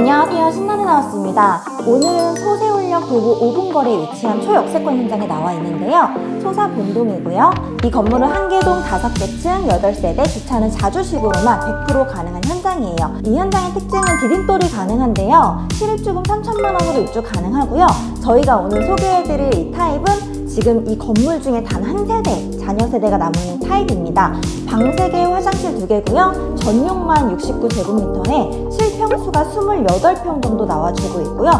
안녕하세요. 신나게 나왔습니다. 오늘은 소세울역 도보 5분 거리에 위치한 초역세권 현장에 나와 있는데요. 소사 본동이고요. 이 건물은 한 개동 5개 층 8세대 주차는 자주식으로만 100% 가능한 현장이에요. 이 현장의 특징은 디딤돌이 가능한데요. 실입주금 3천만 원으로 입주 가능하고요. 저희가 오늘 소개해드릴 이 타입은 지금 이 건물 중에 단 한 세대, 자녀 세대가 남은 타입입니다. 방 3개, 화장실 2개고요. 전용만 69제곱미터에 실평수가 28평 정도 나와주고 있고요.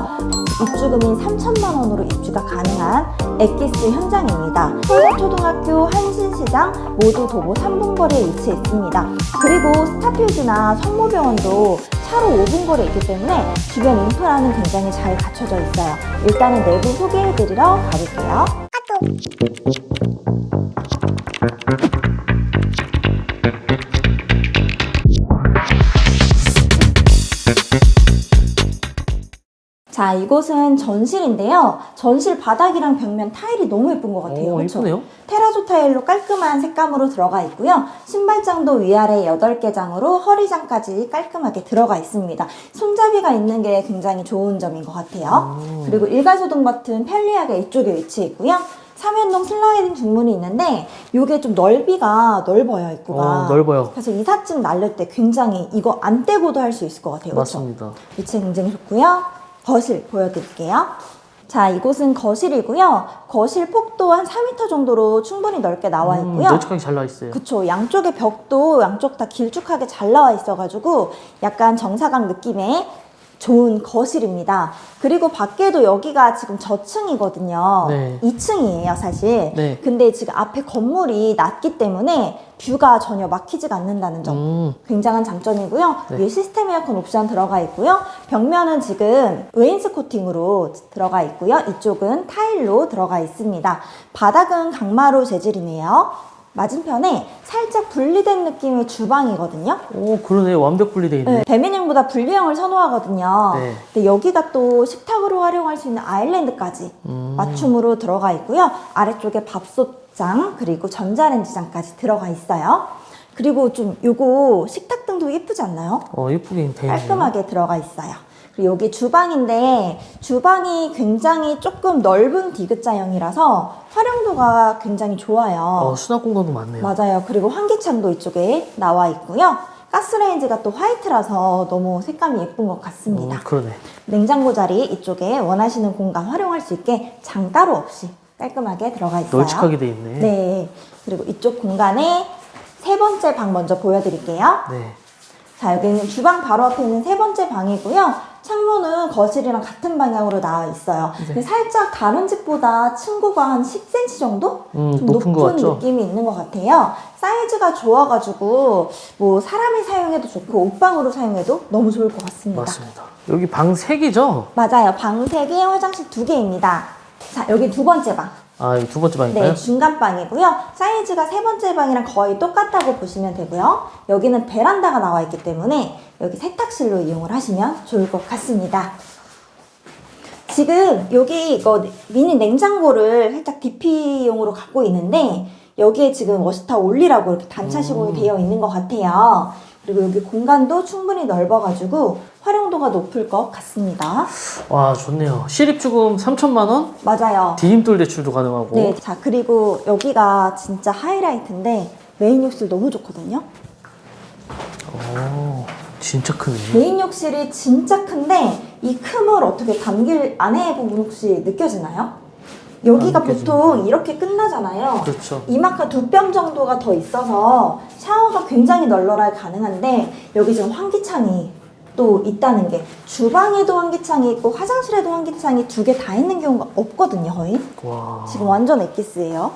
입주금인 3천만 원으로 입주가 가능한 엑기스 현장입니다. 서울초등학교, 한신시장 모두 도보 3분 거리에 위치해 있습니다. 그리고 스타필드나 성모병원도 차로 5분 거리에 있기 때문에 주변 인프라는 굉장히 잘 갖춰져 있어요. 일단은 내부 소개해드리러 가볼게요. 자, 이곳은 전실인데요. 전실 바닥이랑 벽면 타일이 너무 예쁜 것 같아요. 오, 그쵸? 예쁘네요. 테라조 타일로 깔끔한 색감으로 들어가 있고요. 신발장도 위아래 8개 장으로 허리장까지 깔끔하게 들어가 있습니다. 손잡이가 있는 게 굉장히 좋은 점인 것 같아요. 음. 그리고 일괄소등 버튼 편리하게 이쪽에 위치해 있고요. 삼연동 슬라이딩 중문이 있는데 이게 좀 넓이가 넓어요, 입구가. 어, 넓어요. 그래서 이삿짐 날릴 때 굉장히 이거 안 떼고도 할 수 있을 것 같아요. 그쵸? 맞습니다. 위치 굉장히 좋고요. 거실 보여드릴게요. 자, 이곳은 거실이고요. 거실 폭도 한 4m 정도로 충분히 넓게 나와 음, 있고요. 널찍하게 잘 나와 있어요. 그쵸. 양쪽의 벽도 양쪽 다 길쭉하게 잘 나와 있어가지고 약간 정사각 느낌의 좋은 거실입니다. 그리고 밖에도 여기가 지금 저층이거든요. 네. 2층이에요, 사실. 네. 근데 지금 앞에 건물이 낮기 때문에 뷰가 전혀 막히지가 않는다는 점. 음, 굉장한 장점이고요. 네. 위에 시스템 에어컨 옵션 들어가 있고요. 벽면은 지금 웨인스 코팅으로 들어가 있고요. 이쪽은 타일로 들어가 있습니다. 바닥은 강마루 재질이네요. 맞은편에 살짝 분리된 느낌의 주방이거든요. 오 그러네 완벽 분리돼 있네. 네, 대면형보다 분리형을 선호하거든요. 네. 근데 여기가 또 식탁으로 활용할 수 있는 아일랜드까지 음. 맞춤으로 들어가 있고요. 아래쪽에 밥솥장 그리고 전자레인지장까지 들어가 있어요. 그리고 좀 요거 식탁 등도 예쁘지 않나요? 어 예쁘게 돼. 깔끔하게 들어가 있어요. 그리고 여기 주방인데 주방이 굉장히 조금 넓은 디귿자형이라서 활용도가 굉장히 좋아요. 어 수납 공간도 많네요. 맞아요. 그리고 환기창도 이쪽에 나와 있고요. 가스레인지가 또 화이트라서 너무 색감이 예쁜 것 같습니다. 음, 그러네. 냉장고 자리 이쪽에 원하시는 공간 활용할 수 있게 장 따로 없이 깔끔하게 들어가 있어요. 널찍하게 돼 있네. 네. 그리고 이쪽 공간에 세 번째 방 먼저 보여드릴게요. 네. 자, 여기는 주방 바로 앞에 있는 세 번째 방이고요. 창문은 거실이랑 같은 방향으로 나와 있어요. 네. 근데 살짝 다른 집보다 층고가 한 10cm 정도? 음, 좀 높은 것 같죠? 느낌이 있는 것 같아요. 사이즈가 좋아가지고 뭐 사람이 사용해도 좋고 옷방으로 사용해도 너무 좋을 것 같습니다. 맞습니다. 여기 방 3개죠? 맞아요. 방 3개, 화장실 2개입니다. 자, 여기 두 번째 방. 아, 두 번째 방인가요? 네, 중간 방이고요. 사이즈가 세 번째 방이랑 거의 똑같다고 보시면 되고요. 여기는 베란다가 나와 있기 때문에 여기 세탁실로 이용을 하시면 좋을 것 같습니다. 지금 여기 이거 미니 냉장고를 살짝 DP용으로 갖고 있는데 여기에 지금 워시타 올리라고 이렇게 단차 시공이 되어 있는 것 같아요. 그리고 여기 공간도 충분히 넓어가지고 활용도가 높을 것 같습니다. 와, 좋네요. 실입주금 3천만 원? 맞아요. 디딤돌 대출도 가능하고. 네, 자 그리고 여기가 진짜 하이라이트인데 메인 욕실 너무 좋거든요. 오, 진짜 크네. 메인 욕실이 진짜 큰데 이 큼을 어떻게 담길 안에 부분 혹시 느껴지나요? 여기가. 보통 이렇게 끝나잖아요. 그렇죠. 이만큼 두뼘 정도가 더 있어서 샤워가 굉장히 널널하게 가능한데 여기 지금 환기창이 또 있다는 게 주방에도 환기창이 있고 화장실에도 환기창이 두 개 다 있는 경우가 없거든요 거의 와. 지금 완전 엑기스예요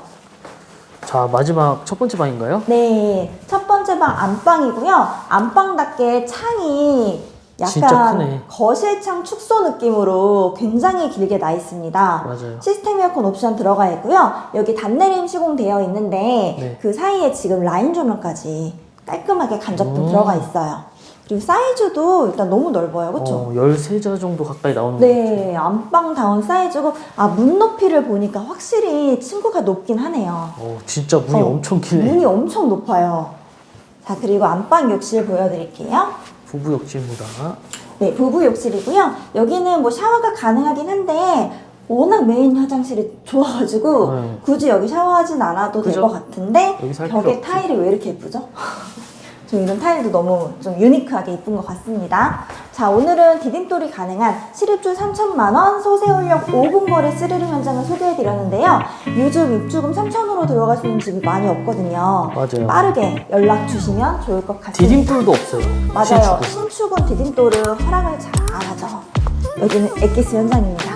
자, 마지막 첫 번째 방인가요? 네, 첫 번째 방 안방이고요. 안방답게 창이 약간. 거실창 축소 느낌으로 굉장히 길게 나 있습니다. 맞아요. 시스템 에어컨 옵션 들어가 있고요. 여기 단내림 시공되어 있는데 네. 그 사이에 지금 라인 조명까지 깔끔하게 간접도 음. 들어가 있어요. 그리고 사이즈도 일단 너무 넓어요. 그렇죠? 어, 13자 정도 가까이 나오는. 네, 안방다운 사이즈고 아, 문 높이를 보니까 확실히 층고가 높긴 하네요. 어, 진짜 문이 어, 엄청 기네. 문이 엄청 높아요. 자, 그리고 안방 욕실 보여드릴게요. 부부 욕실입니다. 네, 부부 욕실이고요. 여기는 뭐 샤워가 가능하긴 한데 워낙 메인 화장실이 좋아가지고 네. 굳이 여기 샤워하진 않아도 될 그죠? 것 같은데 여기 살 필요 벽에 없지. 타일이 왜 이렇게 예쁘죠? 좀 이런 타일도 너무 좀 유니크하게 이쁜 것 같습니다. 자, 오늘은 디딤돌이 가능한 실입주 3천만 원 소세올역 5분 거리 스르륵 현장을 소개해드렸는데요. 요즘 입주금 3천으로 들어갈 수 있는 집이 많이 없거든요. 맞아요. 빠르게 연락 주시면 좋을 것 같습니다. 디딤돌도 없어요. 맞아요. 신축은. 신축은 디딤돌은 허락을 잘 안 하죠. 여기는 엑기스 현장입니다.